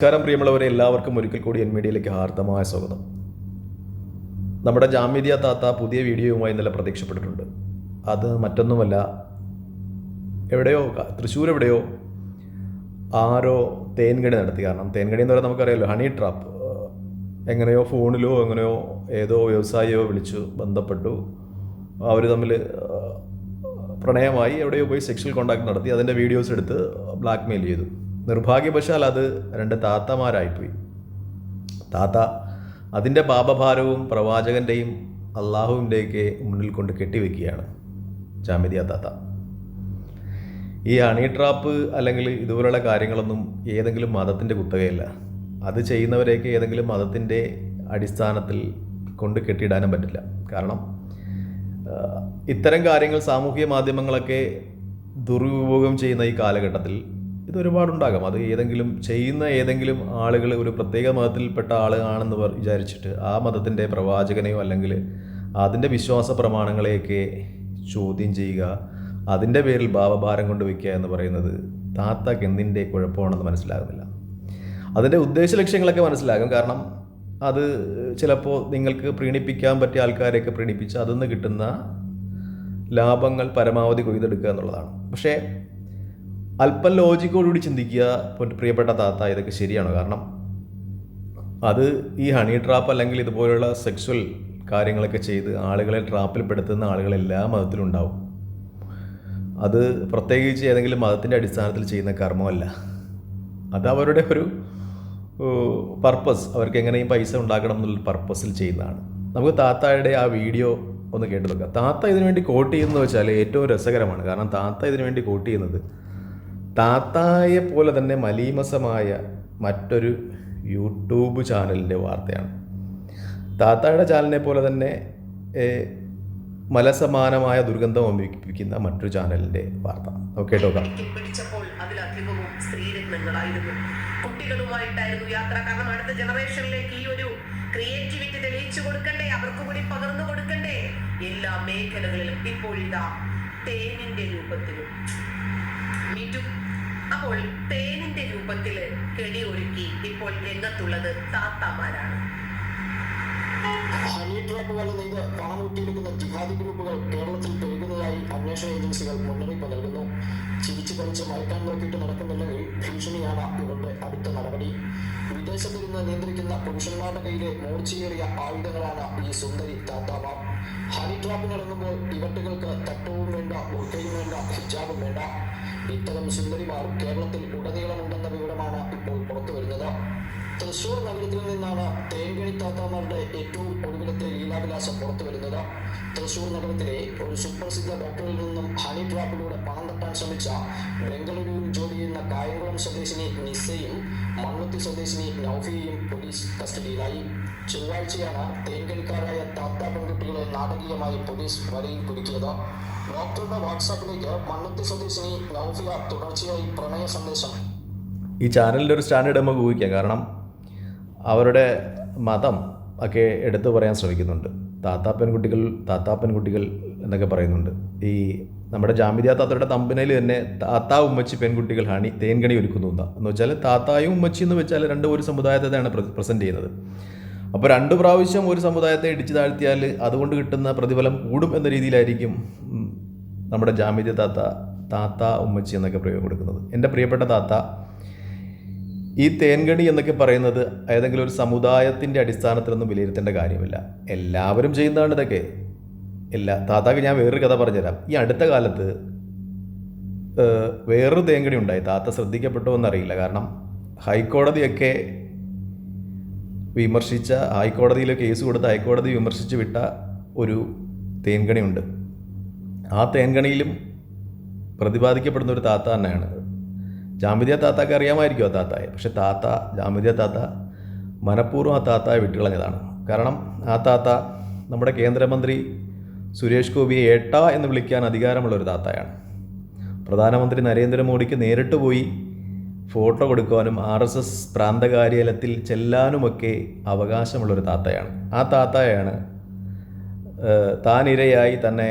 നമസ്കാരം പ്രിയമുള്ളവരെ എല്ലാവർക്കും ഒരിക്കൽ കൂടി എൻ മീഡിയയിലേക്ക് ഹാർദമായ സ്വാഗതം. നമ്മുടെ ജാമ്യതിയ താത്ത പുതിയ വീഡിയോയുമായി ഇന്നലെ പ്രത്യക്ഷപ്പെട്ടിട്ടുണ്ട്. അത് മറ്റൊന്നുമല്ല എവിടെയോ തൃശ്ശൂർ എവിടെയോ ആരോ തേൻകടി നടത്തി. കാരണം തേൻകടി എന്ന് പറയുന്നത് നമുക്കറിയാലോ ഹണി ട്രാപ്പ്. എങ്ങനെയോ ഫോണിലോ എങ്ങനെയോ ഏതോ വ്യവസായിയോ വിളിച്ചു ബന്ധപ്പെട്ടു. അവർ തമ്മിൽ പ്രണയമായി എവിടെയോ പോയി സെക്ഷൽ കോണ്ടാക്ട് നടത്തി അതിന്റെ വീഡിയോസ് എടുത്ത് ബ്ലാക്ക്മെയിൽ ചെയ്തു. നിർഭാഗ്യവശാൽ അത് രണ്ട് താത്തമാരായിപ്പോയി. താത്ത അതിന്റെ പാപഭാരവും പ്രവാചകന്റെയും അള്ളാഹുവിന്റെയൊക്കെ മുന്നിൽ കൊണ്ട് കെട്ടിവെക്കുകയാണ് ജാമിദിയ താത്ത. ഈ ഹണി ട്രാപ്പ് അല്ലെങ്കിൽ ഇതുപോലുള്ള കാര്യങ്ങളൊന്നും ഏതെങ്കിലും മതത്തിന്റെ കുത്തകയല്ല. അത് ചെയ്യുന്നവരെയൊക്കെ ഏതെങ്കിലും മതത്തിന്റെ അടിസ്ഥാനത്തിൽ കൊണ്ട് കെട്ടിയിടാനും പറ്റില്ല. കാരണം ഇത്തരം കാര്യങ്ങൾ സാമൂഹിക മാധ്യമങ്ങളൊക്കെ ദുരുപയോഗം ചെയ്യുന്ന ഈ കാലഘട്ടത്തിൽ ഇത് ഒരുപാടുണ്ടാകാം അത് ഏതെങ്കിലും ചെയ്യുന്ന ഏതെങ്കിലും ആളുകൾ ഒരു പ്രത്യേക മതത്തിൽപ്പെട്ട ആളുകളാണെന്ന് വിചാരിച്ചിട്ട് ആ മതത്തിന്റെ പ്രവാചകനെയോ അല്ലെങ്കിൽ അതിന്റെ വിശ്വാസ പ്രമാണങ്ങളെയൊക്കെ ചോദ്യം ചെയ്യുക അതിന്റെ പേരിൽ ഭാവഭാരം കൊണ്ട് വയ്ക്കുക എന്ന് പറയുന്നത് താത്താക്ക് എന്തിന്റെ കുഴപ്പമാണെന്ന് മനസ്സിലാകുന്നില്ല. അതിന്റെ ഉദ്ദേശ ലക്ഷ്യങ്ങളൊക്കെ മനസ്സിലാകും. കാരണം അത് ചിലപ്പോൾ നിങ്ങൾക്ക് പ്രീണിപ്പിക്കാൻ പറ്റിയ ആൾക്കാരെയൊക്കെ പ്രീണിപ്പിച്ച് അതിൽ നിന്ന് കിട്ടുന്ന ലാഭങ്ങൾ പരമാവധി കൊയ്തെടുക്കുക എന്നുള്ളതാണ്. പക്ഷേ അല്പം ലോജിക്കോടുകൂടി ചിന്തിക്കുക. പ്രിയപ്പെട്ട താത്ത ഇതൊക്കെ ശരിയാണോ? കാരണം അത് ഈ ഹണി ട്രാപ്പ് അല്ലെങ്കിൽ ഇതുപോലുള്ള സെക്സ്വൽ കാര്യങ്ങളൊക്കെ ചെയ്ത് ആളുകളെ ട്രാപ്പിൽപ്പെടുത്തുന്ന ആളുകൾ എല്ലാ മതത്തിലും ഉണ്ടാവും. അത് പ്രത്യേകിച്ച് ഏതെങ്കിലും മതത്തിന്റെ അടിസ്ഥാനത്തിൽ ചെയ്യുന്ന കർമ്മമല്ല അത് അവരുടെ ഒരു പർപ്പസ് അവർക്ക് എങ്ങനെയും പൈസ ഉണ്ടാക്കണം എന്നുള്ള പർപ്പസിൽ ചെയ്യുന്നതാണ്. നമുക്ക് താത്തായുടെ ആ വീഡിയോ ഒന്ന് കേട്ടു നോക്കാം. താത്ത ഇതിനുവേണ്ടി കോട്ട് ചെയ്യുന്നത് വെച്ചാൽ ഏറ്റവും രസകരമാണ്. കാരണം താത്ത ഇതിനുവേണ്ടി കോട്ട് ചെയ്യുന്നത് താത്തായെ പോലെ തന്നെ മലീമസമായ മറ്റൊരു യൂട്യൂബ് ചാനലിന്റെ വാർത്തയാണ്. താത്തായുടെ ചാനലിനെ പോലെ തന്നെ മലസമാനമായ ദുർഗന്ധം ഒമ്പിപ്പിക്കുന്ന മറ്റൊരു ചാനലിന്റെ വാർത്ത. നമുക്ക് കേട്ടോക്കാം കുട്ടികളുമായിട്ടായിരുന്നു യാത്ര. കാരണം അടുത്ത ജനറേഷനിലേക്ക് ഈ ഒരു കൂടി പകർന്നു കൊടുക്കണ്ടേ? എല്ലാ മേഖലകളിലും ഇപ്പോൾ ഇതാ തേനിന്റെ രൂപത്തിലും. അപ്പോൾ തേനിന്റെ രൂപത്തിൽ കെണി ഒരുക്കി ഇപ്പോൾ രംഗത്തുള്ളത് താത്താമാരാണ്. ഹണി ട്രാപ്പുകളിൽ നിന്ന് പണം ഊട്ടിയെടുക്കുന്ന ജിഹാദി ഗ്രൂപ്പുകൾ കേരളത്തിൽ പെരുകുന്നതായി അന്വേഷണ ഏജൻസികൾ മുന്നറിയിപ്പ് നൽകുന്നു. ചിരിച്ചു കളിച്ച് മയക്കാൻ നോക്കിയിട്ട് നടക്കുന്നില്ലെങ്കിൽ ഭീഷണിയാണ് ഇവരുടെ അടുത്ത നടപടി. വിദേശത്തിരുന്ന് നിയന്ത്രിക്കുന്ന പുരുഷന്മാരുടെ കയ്യിലെ മൂർച്ചയേറിയ ആയുധങ്ങളാണ് ഈ സുന്ദരി താത്താമാർ. ഹണി ട്രാപ്പിനിറങ്ങുമ്പോൾ ഇവട്ടുകൾക്ക് തട്ടവും വേണ്ട ഉൾക്കയും വേണ്ട ഹിജാബും വേണ്ട. ഇത്തരം സുന്ദരിമാർ കേരളത്തിൽ ഉടനീളമുണ്ടെന്ന വിവരമാണ് ഇപ്പോൾ പുറത്തു വരുന്നത് തൃശൂർ നഗരത്തിൽ നിന്നാണ് തേൻകണി താത്താമാരുടെ ഏറ്റവും ഒടുവിലത്തെ ലീലാവിലാസം പുറത്തു വരുന്നത്. തൃശൂർ നഗരത്തിലെ ഒരു സുപ്രസിദ്ധ ഡോക്ടറിൽ നിന്നും ഹണി ട്രാപ്പിലൂടെ പണം തട്ടാൻ ശ്രമിച്ച ബംഗളൂരുവിൽ ജോലി ചെയ്യുന്ന കായംകുളം സ്വദേശിനി നിസയും മണ്ണുത്തി സ്വദേശിനി നൌഫിയയും പോലീസ് കസ്റ്റഡിയിലായി. ചൊവ്വാഴ്ചയാണ് തേൻകണിക്കാരായ താത്ത പെൺകുട്ടികളെ നാടകീയമായി പോലീസ് വരയിൽ കുരുക്കിയത്. ഡോക്ടറുടെ വാട്സാപ്പിലേക്ക് മണ്ണുത്തി സ്വദേശിനി നൌഫിയ തുടർച്ചയായി പ്രണയ സന്ദേശം. ഈ ചാനലിന്റെ ഒരു സ്റ്റാൻഡേർഡ് നമുക്ക് ഊഹിക്കാം കാരണം അവരുടെ മതം ഒക്കെ എടുത്തു പറയാൻ ശ്രമിക്കുന്നുണ്ട്. താത്താപ്പൻ കുട്ടികൾ താത്താപ്പൻ കുട്ടികൾ എന്നൊക്കെ പറയുന്നുണ്ട്. ഈ നമ്മുടെ ജാമിദിയ താത്തയുടെ തമ്പനയിൽ തന്നെ താത്താ ഉമ്മച്ചി പെൺകുട്ടികൾ ഹണി തേൻകണി ഒരുക്കുന്നു എന്നാ. വെച്ചാൽ താത്തായും ഉമ്മച്ചി എന്ന് വെച്ചാൽ രണ്ട് ഒരു സമുദായത്തെയാണ് പ്രസന്റ് ചെയ്യുന്നത്. അപ്പോൾ രണ്ട് പ്രാവശ്യം ഒരു സമുദായത്തെ ഇടിച്ചു താഴ്ത്തിയാൽ അതുകൊണ്ട് കിട്ടുന്ന പ്രതിഫലം കൂടും എന്ന രീതിയിലായിരിക്കും നമ്മുടെ ജാമിദിയ താത്ത താത്ത ഉമ്മച്ചി എന്നൊക്കെ പ്രയോഗം കൊടുക്കുന്നത്. എന്റെ പ്രിയപ്പെട്ട താത്ത ഈ തേൻകണി എന്നൊക്കെ പറയുന്നത് ഏതെങ്കിലും ഒരു സമുദായത്തിന്റെ അടിസ്ഥാനത്തിലൊന്നും വിലയിരുത്തേണ്ട കാര്യമില്ല. എല്ലാവരും ചെയ്യുന്നതാണ് ഇതൊക്കെ. ഇല്ല താത്താക്ക് ഞാൻ വേറൊരു കഥ പറഞ്ഞുതരാം. ഈ അടുത്ത കാലത്ത് വേറൊരു തേങ്കടി ഉണ്ടായി. താത്ത ശ്രദ്ധിക്കപ്പെട്ടോ എന്നറിയില്ല. കാരണം ഹൈക്കോടതിയൊക്കെ വിമർശിച്ച ഹൈക്കോടതിയിൽ കേസ് കൊടുത്ത് ഹൈക്കോടതി വിമർശിച്ച് വിട്ട ഒരു തേൻകണിയുണ്ട്. ആ തേൻകണിയിലും പ്രതിപാദിക്കപ്പെടുന്ന ഒരു താത്ത തന്നെയാണ്. ജാമിദിയ താത്താക്ക് അറിയാമായിരിക്കും ആ താത്തായെ. പക്ഷെ താത്ത ജാമിദിയ താത്ത മനഃപൂർവം ആ താത്തായെ വിട്ടുകളഞ്ഞതാണ്. കാരണം ആ താത്ത നമ്മുടെ കേന്ദ്രമന്ത്രി സുരേഷ് ഗോപിയെ ഏട്ട എന്ന് വിളിക്കാൻ അധികാരമുള്ള ഒരു താത്തായാണ്. പ്രധാനമന്ത്രി നരേന്ദ്രമോദിക്ക് നേരിട്ട് പോയി ഫോട്ടോ കൊടുക്കുവാനും ആർ എസ് എസ് പ്രാന്ത കാര്യാലയത്തിൽ ചെല്ലാനുമൊക്കെ അവകാശമുള്ളൊരു താത്തയാണ്. ആ താത്തയാണ് താനിരയായി തന്നെ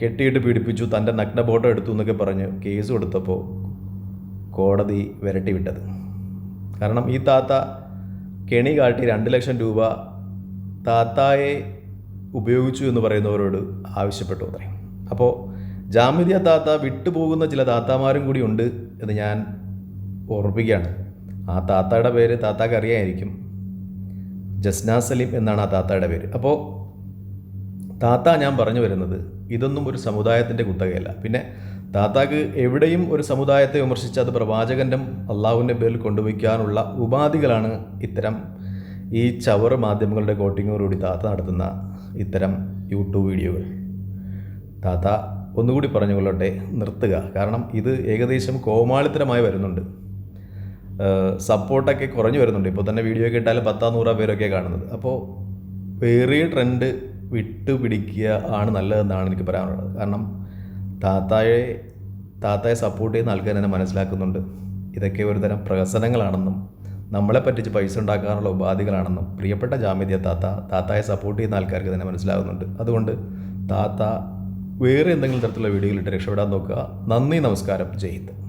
കെട്ടിയിട്ട് പീഡിപ്പിച്ചു തന്റെ നഗ്ന ഫോട്ടോ എടുത്തു എന്നൊക്കെ പറഞ്ഞ് കേസ് കൊടുത്തപ്പോൾ കോടതി വിരട്ടി വിട്ടത്. കാരണം ഈ താത്ത കെണി കാട്ടി രണ്ട് ലക്ഷം രൂപ താത്തായെ ഉപയോഗിച്ചു എന്ന് പറയുന്നവരോട് ആവശ്യപ്പെട്ടു അത്രേ. അപ്പോൾ ജാമിദിയ താത്ത വിട്ടുപോകുന്ന ചില താത്താമാരും കൂടി ഉണ്ട് എന്ന് ഞാൻ ഓർമ്മിപ്പിക്കുകയാണ് ആ താത്തയുടെ പേര് താത്താക്ക് അറിയാമായിരിക്കും ജസ്ന സലീം എന്നാണ് ആ താത്തയുടെ പേര്. അപ്പോൾ താത്ത ഞാൻ പറഞ്ഞു വരുന്നത് ഇതൊന്നും ഒരു സമുദായത്തിന്റെ കുത്തകയല്ല. പിന്നെ താത്താക്ക് എവിടെയും ഒരു സമുദായത്തെ വിമർശിച്ച് അത് പ്രവാചകന്റെ അള്ളാഹുവിന്റെ പേരിൽ കൊണ്ടുവയ്ക്കാനുള്ള ഉപാധികളാണ് ഇത്തരം ഈ ചവർ മാധ്യമങ്ങളുടെ കോട്ടിങ്ങോടുകൂടി താത്ത നടത്തുന്ന ഇത്തരം യൂട്യൂബ് വീഡിയോകൾ. താത്ത ഒന്നുകൂടി പറഞ്ഞുകൊള്ളട്ടെ നിർത്തുക. കാരണം ഇത് ഏകദേശം കോമാളിത്തരമായി വരുന്നുണ്ട്. സപ്പോർട്ടൊക്കെ കുറഞ്ഞു വരുന്നുണ്ട്. ഇപ്പോൾ തന്നെ വീഡിയോ ഒക്കെ ഇട്ടാൽ പത്താ നൂറാ പേരൊക്കെ കാണുന്നത്. അപ്പോൾ വേറെ ട്രെൻഡ് വിട്ടുപിടിക്കുക ആണ് നല്ലതെന്നാണ് എനിക്ക് പറയാനുള്ളത്. കാരണം താത്തായെ താത്തായെ സപ്പോർട്ട് ചെയ്യുന്ന ആൾക്കാർ തന്നെ മനസ്സിലാക്കുന്നുണ്ട്. ഇതൊക്കെ ഒരുതരം പ്രഹസനങ്ങളാണെന്നും നമ്മളെ പറ്റിച്ച് പൈസ ഉണ്ടാക്കാനുള്ള ഉപാധികളാണെന്നും പ്രിയപ്പെട്ട ജാമ്യത താത്ത താത്തായെ സപ്പോർട്ട് ചെയ്യുന്ന ആൾക്കാർക്ക് തന്നെ മനസ്സിലാകുന്നുണ്ട്. അതുകൊണ്ട് താത്ത വേറെ എന്തെങ്കിലും തരത്തിലുള്ള വീഡിയോയിലിട്ട് രക്ഷപ്പെടാൻ നോക്കുക. നന്ദി നമസ്കാരം. ജയ്ത്